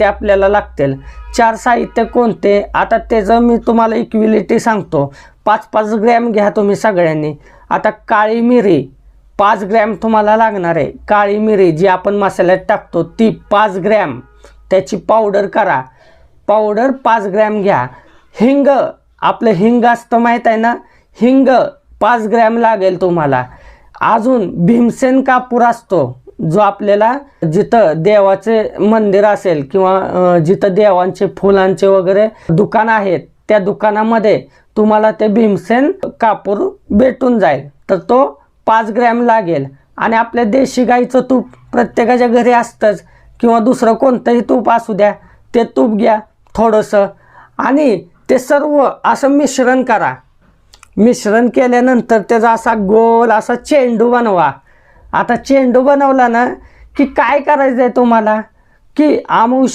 ते आपल्याला लागतील. चार साहित्य कोणते? आता त्याचं मी तुम्हाला इक्विलिटी सांगतो. पाच पाच ग्रॅम घ्या तुम्ही सगळ्यांनी. आता काळी मिरी. पाच ग्रॅम तुम्हाला लागणार आहे. काळी मिरी जी आपण मसाल्यात टाकतो ती पाच ग्रॅम त्याची पावडर करा. पावडर पाच ग्रॅम घ्या. हिंग. आपलं हिंग असतं माहीत आहे ना? हिंग पाच ग्रॅम लागेल तुम्हाला. अजून भीमसेन कापूर असतो. जो आपल्याला जिथं देवाचे मंदिर असेल किंवा जिथं देवांचे फुलांचे वगैरे दुकान आहेत त्या दुकानामध्ये तुम्हाला ते भीमसेन कापूर भेटून जाईल. तर तो पाच ग्रॅम लागेल. आणि आपल्या देशी गाईचं तूप प्रत्येकाच्या घरी असतंच किंवा दुसरं कोणतंही तूप असू द्या ते तूप घ्या थोडंसं. आणि ते सर्व असं मिश्रण करा. मिश्रण केल्यानंतर त्याचा असा गोल असा चेंडू बनवा. आता चेंडू बनवला ना की काय करायचं आहे तुम्हाला? की आमुष्य